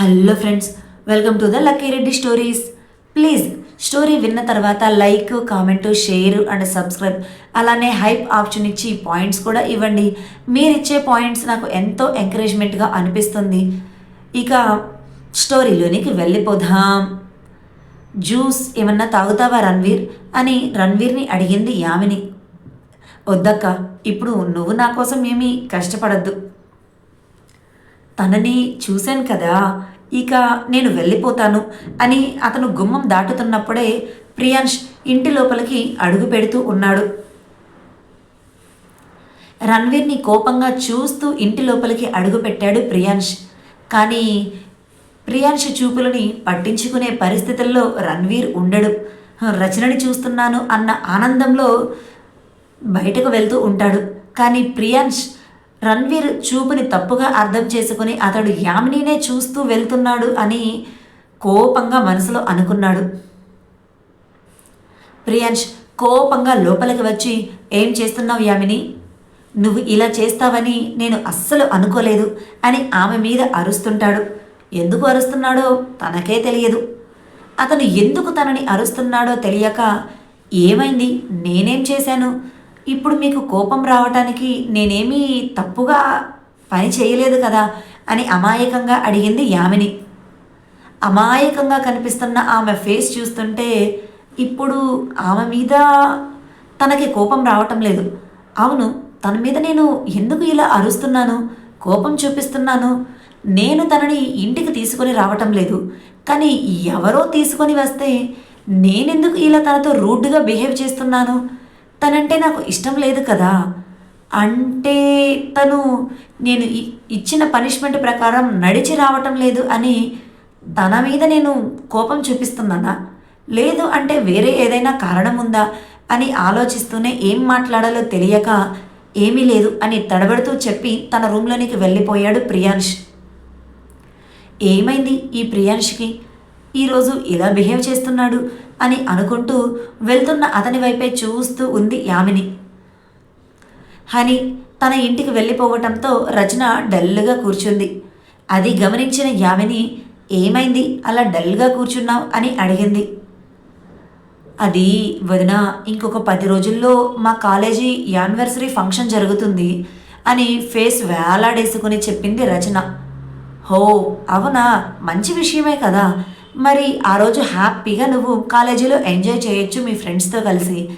Hello friends welcome to the Lucky Reddy stories. Please story విన్న తర్వాత like comment share and subscribe. అలానే hype option ఇచ్చి points కూడా ఇవ్వండి. మీరు ఇచ్చే పాయింట్స్ నాకు ఎంతో ఎంకరేజ్మెంట్గా అనిపిస్తుంది. ఇక స్టోరీలోనికి వెళ్ళిపోదాం. జ్యూస్ ఏమన్నా తాగుతావా రణ్వీర్? అని రణ్వీర్ని అడిగింది యామిని. వద్దక్క ఇప్పుడు నువ్వు నా కోసం ఏమీ కష్టపడద్దు. తనని చూశాను కదా ఇక నేను వెళ్ళిపోతాను అని అతను గుమ్మం దాటుతున్నప్పుడే ప్రియాంష్ ఇంటి లోపలికి అడుగు పెడుతూ ఉన్నాడు. రణ్వీర్ని కోపంగా చూస్తూ ఇంటి లోపలికి అడుగు పెట్టాడు ప్రియాంష్. కానీ ప్రియాంష్ చూపులని పట్టించుకునే పరిస్థితుల్లో రణ్వీర్ ఉండడు. రచనని చూస్తున్నాను అన్న ఆనందంలో బయటకు వెళ్తూ ఉంటాడు. కానీ ప్రియాంష్ రణ్వీర్ చూపుని తప్పుగా అర్థం చేసుకుని అతడు యామినీనే చూస్తూ వెళ్తున్నాడు అని కోపంగా మనసులో అనుకున్నాడు. ప్రియాంష్ కోపంగా లోపలికి వచ్చి ఏం చేస్తున్నావు యామిని? నువ్వు ఇలా చేస్తావని నేను అస్సలు అనుకోలేదు అని ఆమె మీద అరుస్తుంటాడు. ఎందుకు అరుస్తున్నాడో తనకే తెలియదు. అతను ఎందుకు తనని అరుస్తున్నాడో తెలియక ఏమైంది? నేనేం చేశాను? ఇప్పుడు మీకు కోపం రావటానికి నేనేమీ తప్పుగా పని చేయలేదు కదా? అని అమాయకంగా అడిగింది యామిని. అమాయకంగా కనిపిస్తున్న ఆమె ఫేస్ చూస్తుంటే ఇప్పుడు ఆమె మీద తనకి కోపం రావటం లేదు. అవును తన మీద నేను ఎందుకు ఇలా అరుస్తున్నాను? కోపం చూపిస్తున్నాను. నేను తనని ఇంటికి తీసుకొని రావటం లేదు. కానీ ఎవరో తీసుకొని వస్తే నేనెందుకు ఇలా తనతో రూడ్గా బిహేవ్ చేస్తున్నాను? తనంటే నాకు ఇష్టం లేదు కదా. అంటే తను నేను ఇచ్చిన పనిష్మెంట్ ప్రకారం నడిచి రావటం లేదు అని తన మీద నేను కోపం చూపిస్తున్నానా? లేదు అంటే వేరే ఏదైనా కారణం ఉందా? అని ఆలోచిస్తూనే ఏం మాట్లాడాలో తెలియక ఏమీ లేదు అని తడబడుతూ చెప్పి తన రూమ్లోనికి వెళ్ళిపోయాడు ప్రియాంష్ ఏమైంది ఈ ప్రియాంష్కి ఈరోజు ఇలా బిహేవ్ చేస్తున్నాడు? అని అనుకుంటూ వెళ్తున్న అతని వైపే చూస్తూ ఉంది యామిని. హని తన ఇంటికి వెళ్ళిపోవటంతో రచన డల్గా కూర్చుంది. అది గమనించిన యామిని ఏమైంది? అలా డల్గా కూర్చున్నావు? అని అడిగింది. అది వదిన ఇంకొక పది రోజుల్లో మా కాలేజీ యానివర్సరీ ఫంక్షన్ జరుగుతుంది అని ఫేస్ వేలాడేసుకుని చెప్పింది రచన. హో అవునా? మంచి విషయమే కదా. మరి ఆ రోజు హ్యాపీగా నువ్వు కాలేజీలో ఎంజాయ్ చేయొచ్చు మీ ఫ్రెండ్స్తో కలిసి.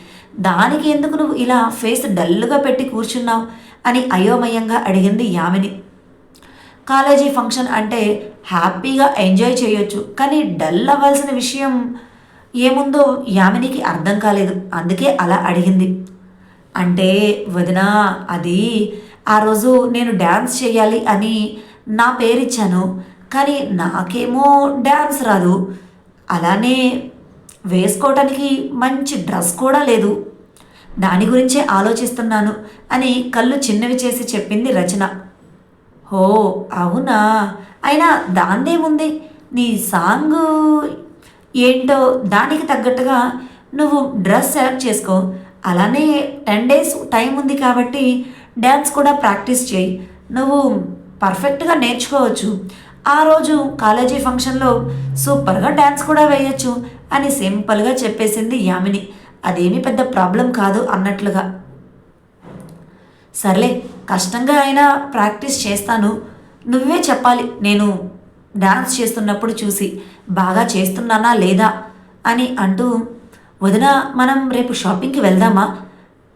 దానికి ఎందుకు నువ్వు ఇలా ఫేస్ డల్గా పెట్టి కూర్చున్నావు? అని అయోమయంగా అడిగింది యామిని. కాలేజీ ఫంక్షన్ అంటే హ్యాపీగా ఎంజాయ్ చేయొచ్చు కానీ డల్ అవ్వాల్సిన విషయం ఏముందో యామినికి అర్థం కాలేదు. అందుకే అలా అడిగింది. అంటే వదినా అది ఆ రోజు నేను డ్యాన్స్ చేయాలి అని నా పేరిచ్చాను. కానీ నాకేమో డ్యాన్స్ రాదు. అలానే వేసుకోవటానికి మంచి డ్రెస్ కూడా లేదు. దాని గురించే ఆలోచిస్తున్నాను అని కళ్ళు చిన్నవి చేసి చెప్పింది రచన. ఓ అవునా? అయినా దాందేముంది నీ సాంగ్ ఏంటో దానికి తగ్గట్టుగా నువ్వు డ్రెస్ సెలెక్ట్ చేసుకో. అలానే టెన్ డేస్ టైం ఉంది కాబట్టి డ్యాన్స్ కూడా ప్రాక్టీస్ చేయి. నువ్వు పర్ఫెక్ట్గా నేర్చుకోవచ్చు. ఆ రోజు కాలేజీ ఫంక్షన్లో సూపర్గా డ్యాన్స్ కూడా వేయొచ్చు అని సింపుల్గా చెప్పేసింది యామిని. అదేమీ పెద్ద ప్రాబ్లం కాదు అన్నట్లుగా. సర్లే కష్టంగా అయినా ప్రాక్టీస్ చేస్తాను. నువ్వే చెప్పాలి. నేను డాన్స్ చేస్తున్నప్పుడు చూసి బాగా చేస్తున్నానా లేదా అని అంటూ వదిన మనం రేపు షాపింగ్కి వెళ్దామా?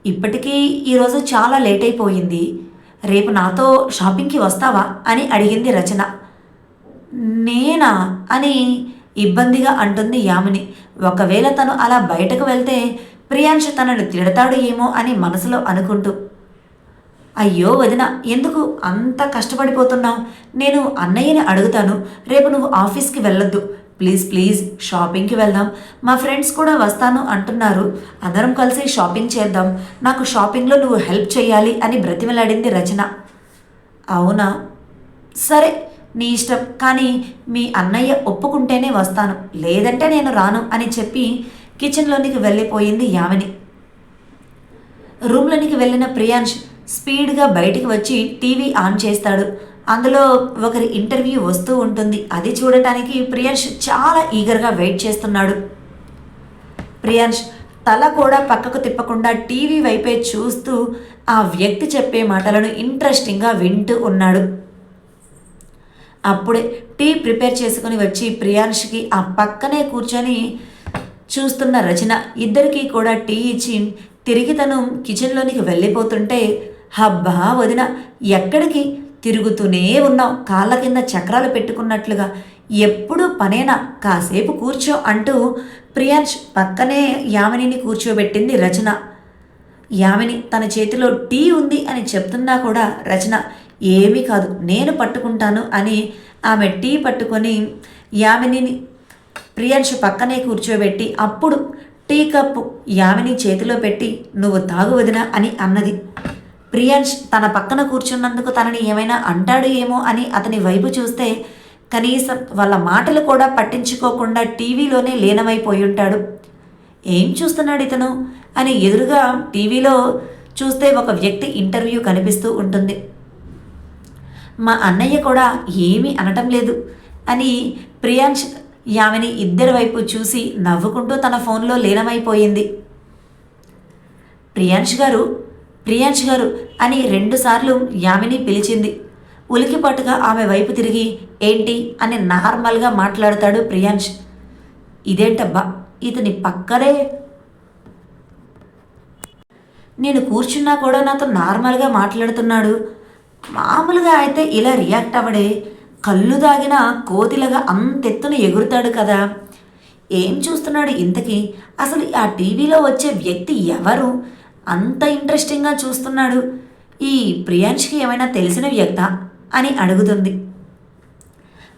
ఇప్పటికీ ఈరోజు చాలా లేట్ అయిపోయింది. రేపు నాతో షాపింగ్కి వస్తావా? అని అడిగింది రచన. నేనా అని ఇబ్బందిగా అంటుంది యామిని. ఒకవేళ తను అలా బయటకు వెళ్తే ప్రియాంశ తనను తిడతాడు ఏమో అని మనసులో అనుకుంటూ అయ్యో వదిన ఎందుకు అంత కష్టపడిపోతున్నావు? నేను అన్నయ్యని అడుగుతాను. రేపు నువ్వు ఆఫీస్కి వెళ్ళొద్దు. ప్లీజ్ ప్లీజ్ షాపింగ్కి వెళ్దాం. మా ఫ్రెండ్స్ కూడా వస్తాను అంటున్నారు. అందరం కలిసి షాపింగ్ చేద్దాం. నాకు షాపింగ్లో నువ్వు హెల్ప్ చేయాలి అని బ్రతిమలాడింది రచన. అవునా? సరే నీ ఇష్టం కానీ మీ అన్నయ్య ఒప్పుకుంటేనే వస్తాను. లేదంటే నేను రాను అని చెప్పి కిచెన్లోనికి వెళ్ళిపోయింది యామిని. రూమ్లోనికి వెళ్ళిన ప్రియాంష్ స్పీడ్గా బయటికి వచ్చి టీవీ ఆన్ చేస్తాడు. అందులో ఒకరి ఇంటర్వ్యూ వస్తూ ఉంటుంది. అది చూడటానికి ప్రియాంష్ చాలా ఈగర్గా వెయిట్ చేస్తున్నాడు. ప్రియాంష్ తల కూడా పక్కకు తిప్పకుండా టీవీ వైపే చూస్తూ ఆ వ్యక్తి చెప్పే మాటలను ఇంట్రెస్టింగ్గా వింటూ ఉన్నాడు. అప్పుడే టీ ప్రిపేర్ చేసుకుని వచ్చి ప్రియాంష్కి ఆ పక్కనే కూర్చొని చూస్తున్న రచన. ఇద్దరికీ కూడా టీ ఇచ్చి తిరిగి తను కిచెన్లోనికి వెళ్ళిపోతుంటే హబ్బా వదిన ఎక్కడికి? తిరుగుతూనే ఉన్నావు. కాళ్ళ కింద చక్రాలు పెట్టుకున్నట్లుగా. ఎప్పుడు పనేనా? కాసేపు కూర్చో అంటూ ప్రియాంష్ పక్కనే యామినిని కూర్చోబెట్టింది రచన. యామిని తన చేతిలో టీ ఉంది అని చెప్తున్నా కూడా రచన ఏమీ కాదు నేను పట్టుకుంటాను అని ఆమె టీ పట్టుకొని యామినిని ప్రియాంష్ పక్కనే కూర్చోబెట్టి అప్పుడు టీ కప్పు యామిని చేతిలో పెట్టి నువ్వు తాగు వదినా అని అన్నది. ప్రియాంష్ తన పక్కన కూర్చున్నందుకు తనని ఏమైనా అంటాడు ఏమో అని అతని వైపు చూస్తే కనీసం వాళ్ళ మాటలు కూడా పట్టించుకోకుండా టీవీలోనే లీనమైపోయి ఉంటాడు ఏం చూస్తున్నాడు ఇతను? అని ఎదురుగా టీవీలో చూస్తే ఒక వ్యక్తి ఇంటర్వ్యూ కనిపిస్తూ ఉంటుంది. మా అన్నయ్య కూడా ఏమీ అనటం లేదు అని ప్రియాంష్ యామిని ఇద్దరి వైపు చూసి నవ్వుకుంటూ తన ఫోన్లో లీనమైపోయింది. ప్రియాంష్ గారు ప్రియాంష్ గారు అని రెండుసార్లు యామిని పిలిచింది. ఉలికిపాటుగా ఆమె వైపు తిరిగి ఏంటి అని నార్మల్గా మాట్లాడతాడు ప్రియాంష్ ఇదేంటబ్బా ఇతని పక్కనే నేను కూర్చున్నా కూడా నాతో నార్మల్గా మాట్లాడుతున్నాడు. మామూలుగా అయితే ఇలా రియాక్ట్ అవ్వడే కళ్ళు దాగిన కోతిలాగా అంతెత్తున ఎగురుతాడు కదా. ఏం చూస్తున్నాడు ఇంతకీ? అసలు ఆ టీవీలో వచ్చే వ్యక్తి ఎవరు? అంత ఇంట్రెస్టింగ్గా చూస్తున్నాడు. ఈ ప్రియాంష్కి ఏమైనా తెలిసిన వ్యక్త? అని అడుగుతుంది.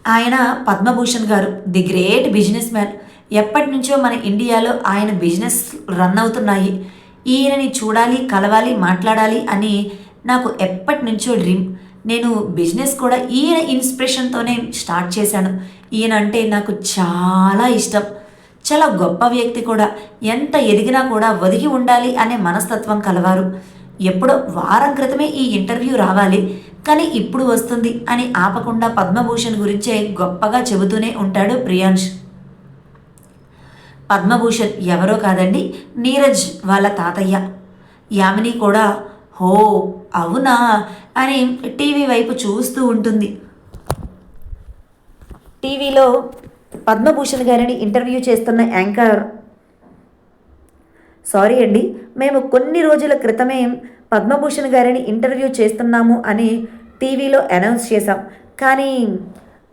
ఆయన పద్మభూషణ్ గారు ది గ్రేట్ బిజినెస్ మ్యాన్. ఎప్పటి నుంచో మన ఇండియాలో ఆయన బిజినెస్ రన్ అవుతున్నాయి. ఈయనని చూడాలి కలవాలి మాట్లాడాలి అని నాకు ఎప్పటి నుంచో డ్రీమ్ నేను బిజినెస్ కూడా ఈయన ఇన్స్పిరేషన్తోనే స్టార్ట్ చేశాను. ఈయన అంటే నాకు చాలా ఇష్టం. చాలా గొప్ప వ్యక్తి కూడా. ఎంత ఎదిగినా కూడా ఒదిగి ఉండాలి అనే మనస్తత్వం కలవారు. ఎప్పుడో వారం క్రితమే ఈ ఇంటర్వ్యూ రావాలి. కానీ ఇప్పుడు వస్తుంది అని ఆపకుండా పద్మభూషణ్ గురించే గొప్పగా చెబుతూనే ఉంటాడు ప్రియాంష్ పద్మభూషణ్ ఎవరో కాదండి నీరజ్ వాళ్ళ తాతయ్య. యామిని కూడా హో అవునా? అని టీవీ వైపు చూస్తూ ఉంటుంది. టీవీలో పద్మభూషణ్ గారిని ఇంటర్వ్యూ చేస్తున్న యాంకర్. సారీ అండి మేము కొన్ని రోజుల క్రితమే పద్మభూషణ్ గారిని ఇంటర్వ్యూ చేస్తున్నాము అని టీవీలో అనౌన్స్ చేశాం. కానీ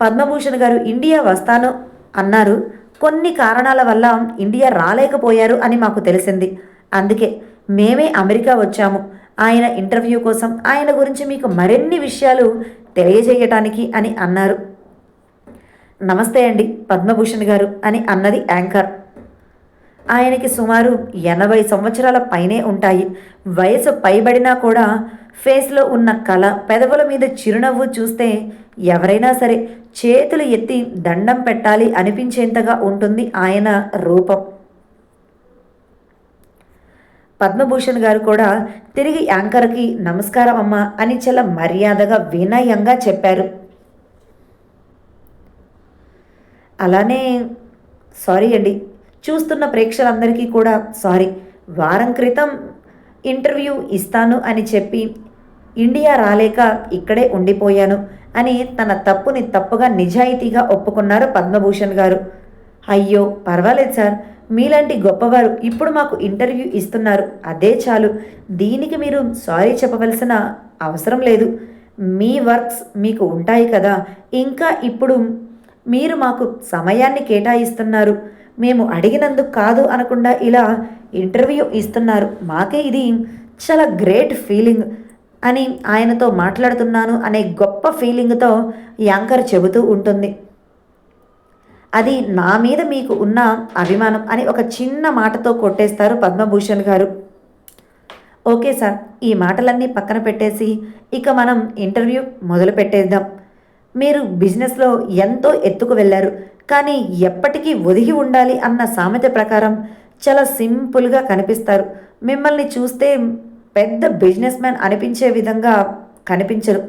పద్మభూషణ్ గారు ఇండియా వస్తాను అన్నారు. కొన్ని కారణాల వల్ల ఇండియా రాలేకపోయారు అని మాకు తెలిసింది. అందుకే మేమే అమెరికా వచ్చాము. ఆయన ఇంటర్వ్యూ కోసం ఆయన గురించి మీకు మరిన్ని విషయాలు తెలియజేయటానికి అని అన్నారు. నమస్తే అండి పద్మభూషణ్ గారు అని అన్నది యాంకర్. ఆయనకి సుమారు ఎనభై సంవత్సరాల పైనే ఉంటాయి. వయసు పైబడినా కూడా ఫేస్లో ఉన్న కళ పెదవుల మీద చిరునవ్వు చూస్తే ఎవరైనా సరే చేతులు ఎత్తి దండం పెట్టాలి అనిపించేంతగా ఉంటుంది ఆయన రూపం. పద్మభూషణ్ గారు కూడా తిరిగి యాంకర్కి నమస్కారం అమ్మా అని చాలా మర్యాదగా వినయంగా చెప్పారు. అలానే సారీ అండి. చూస్తున్న ప్రేక్షకులందరికీ కూడా సారీ. వారం క్రితం ఇంటర్వ్యూ ఇస్తాను అని చెప్పి ఇండియా రాలేక ఇక్కడే ఉండిపోయాను అని తన తప్పుని తప్పుగా నిజాయితీగా ఒప్పుకున్నారు పద్మభూషణ్ గారు. అయ్యో పర్వాలేదు సార్. మీలాంటి గొప్పవారు ఇప్పుడు మాకు ఇంటర్వ్యూ ఇస్తున్నారు. అదే చాలు. దీనికి మీరు సారీ చెప్పవలసిన అవసరం లేదు. మీ వర్క్స్ మీకు ఉంటాయి కదా. ఇంకా ఇప్పుడు మీరు మాకు సమయాన్ని కేటాయిస్తున్నారు. మేము అడిగినందుకు కాదు అనకుండా ఇలా ఇంటర్వ్యూ ఇస్తున్నారు. మాకే ఇది చాలా గ్రేట్ ఫీలింగ్ అని ఆయనతో మాట్లాడుతున్నాను అనే గొప్ప ఫీలింగ్తో యాంకర్ చెబుతూ ఉంటుంది. అది నా మీద మీకు ఉన్న అభిమానం అని ఒక చిన్న మాటతో కొట్టేస్తారు పద్మభూషణ్ గారు. ఓకే సార్ ఈ మాటలన్నీ పక్కన పెట్టేసి ఇక మనం ఇంటర్వ్యూ మొదలు పెట్టేద్దాం. మీరు బిజినెస్లో ఎంతో ఎత్తుకు వెళ్ళారు కానీ ఎప్పటికీ ఒదిగి ఉండాలి అన్న సామెత ప్రకారం చాలా సింపుల్గా కనిపిస్తారు. మిమ్మల్ని చూస్తే పెద్ద బిజినెస్ మ్యాన్ అనిపించే విధంగా కనిపించరు.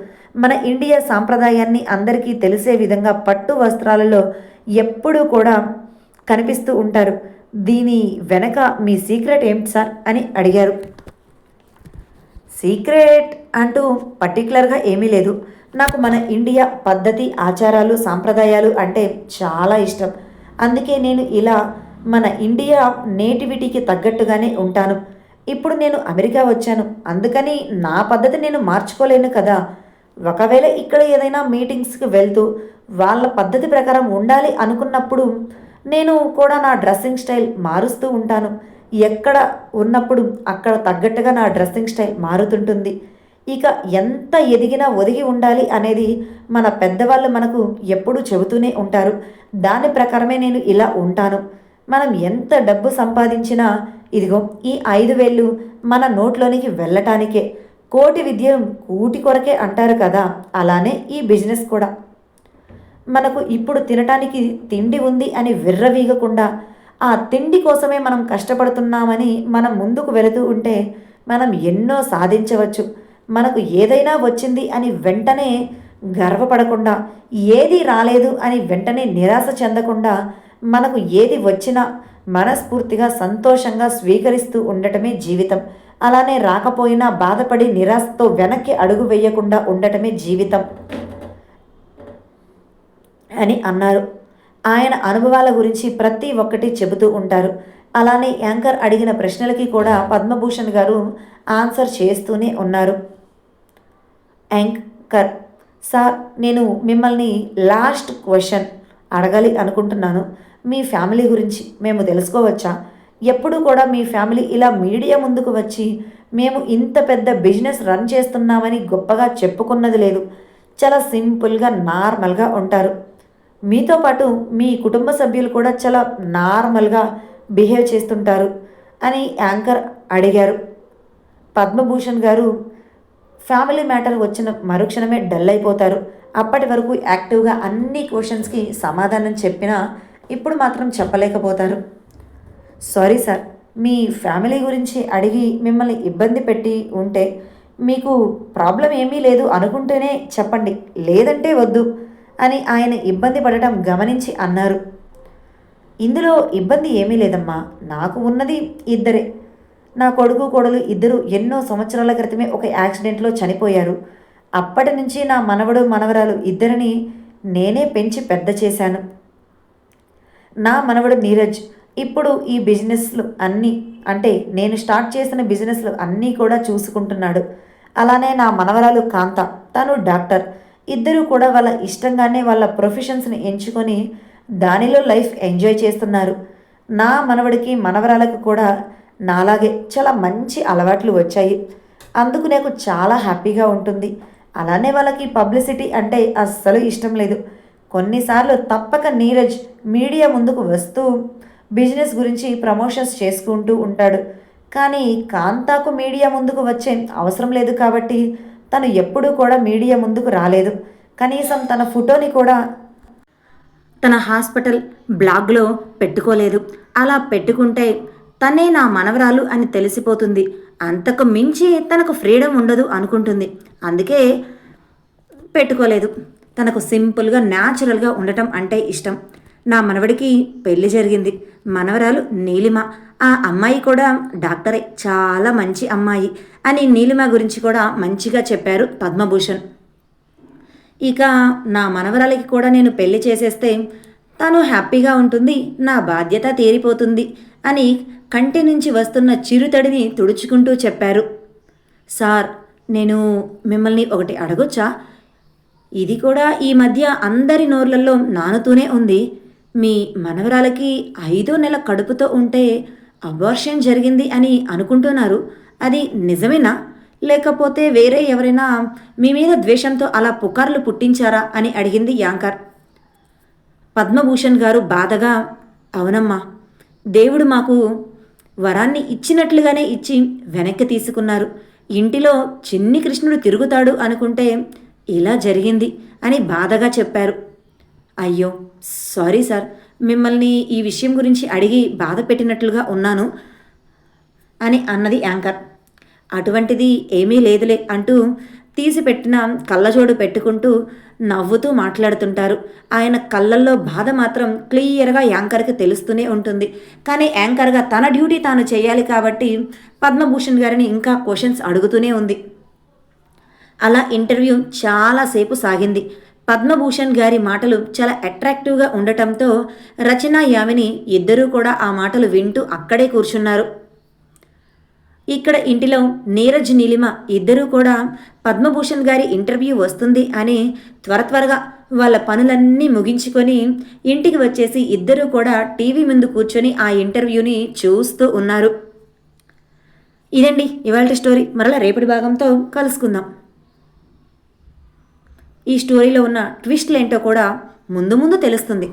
మన ఇండియా సాంప్రదాయాన్ని అందరికీ తెలిసే విధంగా పట్టు వస్త్రాలలో ఎప్పుడూ కూడా కనిపిస్తూ ఉంటారు. దీని వెనక మీ సీక్రెట్ ఏంటి సార్? అని అడిగారు. సీక్రెట్ అంటూ పర్టికులర్గా ఏమీ లేదు. నాకు మన ఇండియా పద్ధతి ఆచారాలు సాంప్రదాయాలు అంటే చాలా ఇష్టం. అందుకే నేను ఇలా మన ఇండియా నేటివిటీకి తగ్గట్టుగానే ఉంటాను. ఇప్పుడు నేను అమెరికా వచ్చాను. అందుకని నా పద్ధతి నేను మార్చుకోలేను కదా. ఒకవేళ ఇక్కడ ఏదైనా మీటింగ్స్కి వెళ్తూ వాళ్ళ పద్ధతి ప్రకారం ఉండాలి అనుకున్నప్పుడు నేను కూడా నా డ్రెస్సింగ్ స్టైల్ మారుస్తూ ఉంటాను. ఎక్కడ ఉన్నప్పుడు అక్కడ తగ్గట్టుగా నా డ్రెస్సింగ్ స్టైల్ మారుతుంటుంది. ఇక ఎంత ఎదిగినా ఒదిగి ఉండాలి అనేది మన పెద్దవాళ్ళు మనకు ఎప్పుడూ చెబుతూనే ఉంటారు. దాని ప్రకారమే నేను ఇలా ఉంటాను. మనం ఎంత డబ్బు సంపాదించినా ఇదిగో ఈ ఐదు వేళ్ళు మన నోట్లోనికి వెళ్ళటానికే. కోటి విద్య కూటి కొరకే అంటారు కదా అలానే ఈ బిజినెస్ కూడా. మనకు ఇప్పుడు తినటానికి తిండి ఉంది అని విర్రవీగకుండా ఆ తిండి కోసమే మనం కష్టపడుతున్నామని మనం ముందుకు వెళుతూ ఉంటే మనం ఎన్నో సాధించవచ్చు. మనకు ఏదైనా వచ్చింది అని వెంటనే గర్వపడకుండా ఏది రాలేదు అని వెంటనే నిరాశ చెందకుండా మనకు ఏది వచ్చినా మనస్ఫూర్తిగా సంతోషంగా స్వీకరిస్తూ ఉండటమే జీవితం. అలానే రాకపోయినా బాధపడి నిరాశతో వెనక్కి అడుగు వేయకుండా ఉండటమే జీవితం. అని అన్నారు. ఆయన అనుభవాల గురించి ప్రతి ఒక్కటి చెబుతూ ఉంటారు. అలానే యాంకర్ అడిగిన ప్రశ్నలకి కూడా పద్మభూషణ్ గారు ఆన్సర్ చేస్తూనే ఉన్నారు. యాంకర్ సార్ నేను మిమ్మల్ని లాస్ట్ క్వశ్చన్ అడగాలి అనుకుంటున్నాను. మీ ఫ్యామిలీ గురించి మేము తెలుసుకోవచ్చా? ఎప్పుడు కూడా మీ ఫ్యామిలీ ఇలా మీడియా ముందుకు వచ్చి మేము ఇంత పెద్ద బిజినెస్ రన్ చేస్తున్నామని గొప్పగా చెప్పుకున్నది లేదు. చాలా సింపుల్గా నార్మల్గా ఉంటారు. మీతో పాటు మీ కుటుంబ సభ్యులు కూడా చాలా నార్మల్గా బిహేవ్ చేస్తుంటారు అని యాంకర్ అడిగారు. పద్మభూషణ్ గారు ఫ్యామిలీ మ్యాటర్ వచ్చిన మరుక్షణమే డల్ అయిపోతారు. అప్పటి వరకు యాక్టివ్గా అన్ని క్వశ్చన్స్కి సమాధానం చెప్పినా ఇప్పుడు మాత్రం చెప్పలేకపోతారు. సారీ సార్ మీ ఫ్యామిలీ గురించి అడిగి మిమ్మల్ని ఇబ్బంది పెట్టి ఉంటే మీకు ప్రాబ్లం ఏమీ లేదు అనుకుంటేనే చెప్పండి. లేదంటే వద్దు. అని ఆయన ఇబ్బంది పడటం గమనించి అన్నారు. ఇందులో ఇబ్బంది ఏమీ లేదమ్మా నాకు ఉన్నది ఇద్దరే. నా కొడుకు కోడలు ఇద్దరు ఎన్నో సంవత్సరాల క్రితమే ఒక యాక్సిడెంట్లో చనిపోయారు. అప్పటి నుంచి నా మనవడు మనవరాలు ఇద్దరిని నేనే పెంచి పెద్ద చేశాను. నా మనవడు నీరజ్ ఇప్పుడు ఈ బిజినెస్లు అన్నీ అంటే నేను స్టార్ట్ చేసిన బిజినెస్లు అన్నీ కూడా చూసుకుంటున్నాడు. అలానే నా మనవరాలు కాంత తను డాక్టర్. ఇద్దరు కూడా వాళ్ళ ఇష్టంగానే వాళ్ళ ప్రొఫెషన్స్ని ఎంచుకొని దానిలో లైఫ్ ఎంజాయ్ చేస్తున్నారు. నా మనవడికి మనవరాలకు కూడా నాలాగే చాలా మంచి అలవాట్లు వచ్చాయి. అందుకు నాకు చాలా హ్యాపీగా ఉంటుంది. అలానే వాళ్ళకి పబ్లిసిటీ అంటే అస్సలు ఇష్టం లేదు. కొన్నిసార్లు తప్పక నీరజ్ మీడియా ముందుకు వస్తూ బిజినెస్ గురించి ప్రమోషన్స్ చేసుకుంటూ ఉంటాడు. కానీ కాంతాకు మీడియా ముందుకు వచ్చే అవసరం లేదు కాబట్టి తను ఎప్పుడూ కూడా మీడియా ముందుకు రాలేదు. కనీసం తన ఫోటోని కూడా తన హాస్పిటల్ బ్లాగ్లో పెట్టుకోలేదు. అలా పెట్టుకుంటే తనే నా మనవరాలు అని తెలిసిపోతుంది. అంతకు మించి తనకు ఫ్రీడమ్ ఉండదు అనుకుంటుంది. అందుకే పెట్టుకోలేదు. తనకు సింపుల్గా న్యాచురల్గా ఉండటం అంటే ఇష్టం. నా మనవడికి పెళ్ళి జరిగింది. మనవరాలు నీలిమ. ఆ అమ్మాయి కూడా డాక్టరే. చాలా మంచి అమ్మాయి అని నీలిమ గురించి కూడా మంచిగా చెప్పారు పద్మభూషణ్. ఇక నా మనవరాలకి కూడా నేను పెళ్ళి చేసేస్తే తను హ్యాపీగా ఉంటుంది నా బాధ్యత తీరిపోతుంది అని కంటి నుంచి వస్తున్న చిరుతడిని తుడుచుకుంటూ చెప్పారు. సార్ నేను మిమ్మల్ని ఒకటి అడగొచ్చా? ఇది కూడా ఈ మధ్య అందరి నోర్లలో నానుతూనే ఉంది. మీ మనవరాలకి ఐదో నెల కడుపుతో ఉంటే అబార్షన్ జరిగింది అని అనుకుంటున్నారు. అది నిజమేనా? లేకపోతే వేరే ఎవరైనా మీ మీద ద్వేషంతో అలా పుకార్లు పుట్టించారా అని అడిగింది యాంకర్. పద్మభూషణ్ గారు బాధగా అవునమ్మా దేవుడు మాకు వరాన్ని ఇచ్చినట్లుగానే ఇచ్చి వెనక్కి తీసుకున్నారు. ఇంటిలో చిన్ని కృష్ణుడు తిరుగుతాడు అనుకుంటే ఇలా జరిగింది అని బాధగా చెప్పారు. అయ్యో సారీ సార్. మిమ్మల్ని ఈ విషయం గురించి అడిగి బాధ పెట్టినట్లుగా ఉన్నాను అని అన్నది యాంకర్. అటువంటిది ఏమీ లేదులే అంటూ తీసిపెట్టిన కళ్ళజోడు పెట్టుకుంటూ నవ్వుతూ మాట్లాడుతుంటారు. ఆయన కళ్ళల్లో బాధ మాత్రం క్లియర్గా యాంకర్కి తెలుస్తూనే ఉంటుంది. కానీ యాంకర్గా తన డ్యూటీ తాను చేయాలి కాబట్టి పద్మభూషణ్ గారిని ఇంకా క్వశ్చన్స్ అడుగుతూనే ఉంది. అలా ఇంటర్వ్యూ చాలాసేపు సాగింది. పద్మభూషణ్ గారి మాటలు చాలా అట్రాక్టివ్గా ఉండటంతో రచన యామిని ఇద్దరూ కూడా ఆ మాటలు వింటూ అక్కడే కూర్చున్నారు. ఇక్కడ ఇంటిలో నీరజ్ నీలిమ ఇద్దరూ కూడా పద్మభూషణ్ గారి ఇంటర్వ్యూ వస్తుంది అని త్వర త్వరగా వాళ్ళ పనులన్నీ ముగించుకొని ఇంటికి వచ్చేసి ఇద్దరూ కూడా టీవీ ముందు కూర్చొని ఆ ఇంటర్వ్యూని చూస్తూ ఉన్నారు. ఇదండి ఇవాళ స్టోరీ మరలా రేపటి భాగంతో కలుసుకుందాం. ఈ స్టోరీలో ఉన్న ట్విస్ట్లు ఏంటో కూడా ముందు ముందు తెలుస్తుంది.